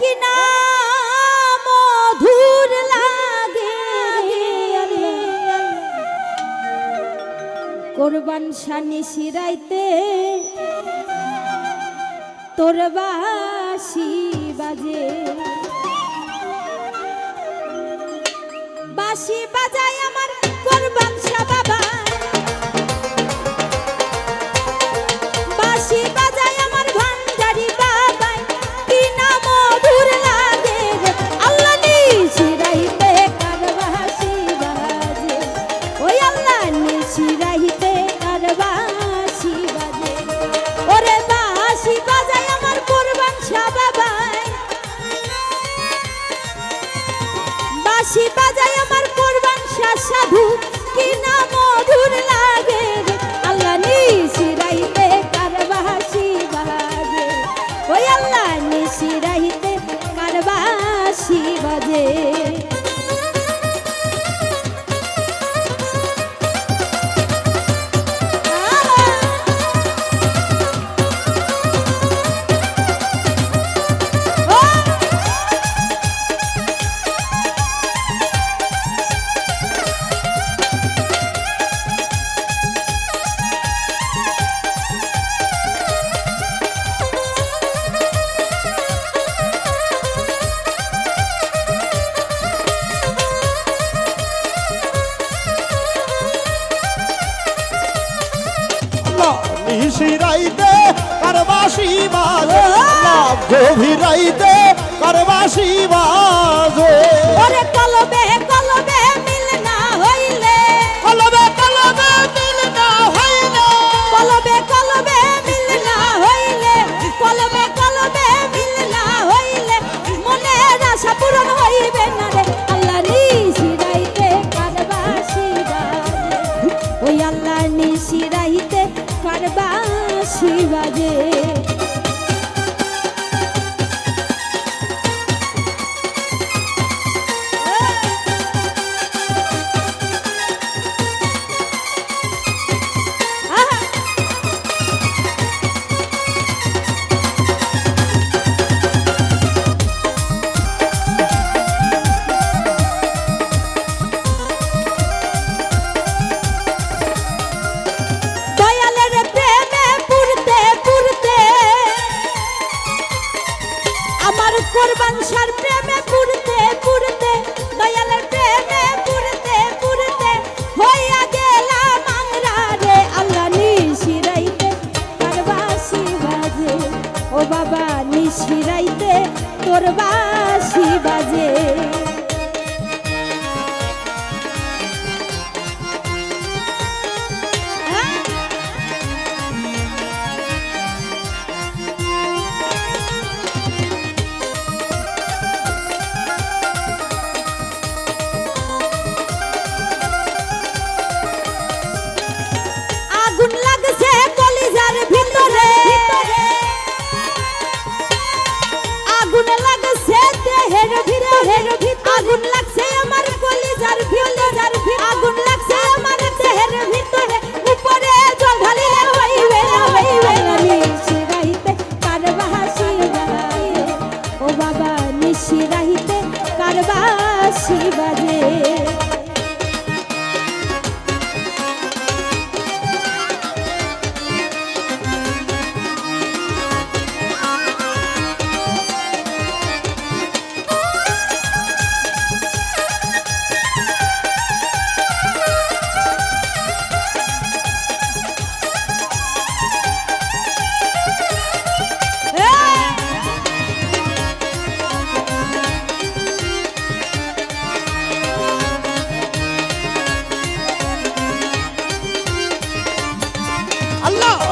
কিনা মধুর লাগে? কোরবান শানি শিরাইতে তোর বাসি বাজে। বাসি বাজায় নিশিরাইতে কারবাসি বাজে? লাভ গভীরাইতে কারবাসি বাজে? ওরে কলবে কলবে মিল না হইলে। কলবে কলবে মিল না হইলে। কলবে কলবে মিল না হইলে। কলবে কলবে মিল না হইলে। মনের আশা পূরণ হইবে না রে। আল্লাহ নিশিরাইতে কারবাসি বাজে? ওই আল্লাহ কারবাসি বাজে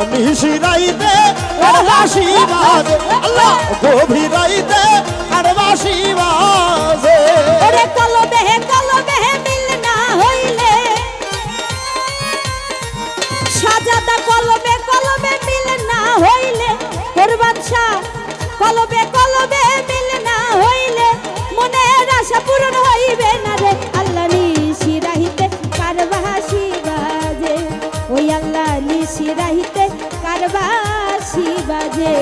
আল্লাহ নিশিরাইতে কারবাসি আল্লাহ, গভীরাইতে কারবাসি বাজে। ওরে কলবে কলবে মিল না হইলে। সাজাদা কলবে কলবে মিল না হইলে। কোরবান শাহ কলবে কলবে মিল না হইলে। মনের আশা পূরণ হইবে না রে। আল্লাহ নিশি রাহিতে কারবাসি ওই আল্লাহ নিশি কারবাসি বাজে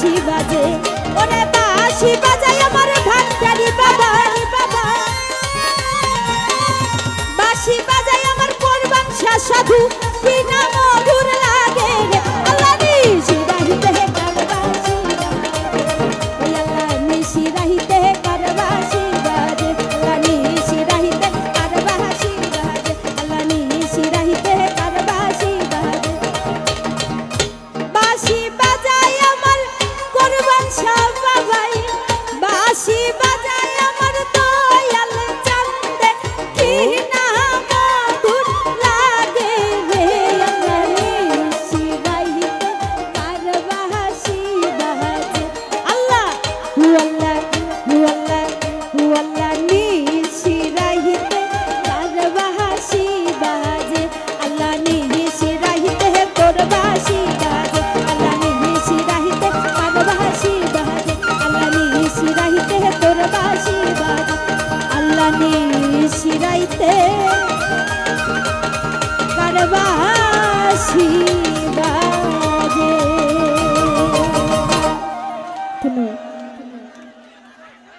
বাঁশি বাজে ওরে বাঁশি বাজায় আমার ঘাটারি বাবা বাঁশি বাজায় আমার কোরবান সাধু কি নাম শিরাইতে কারবাসি বাজে। ধন্যবাদ।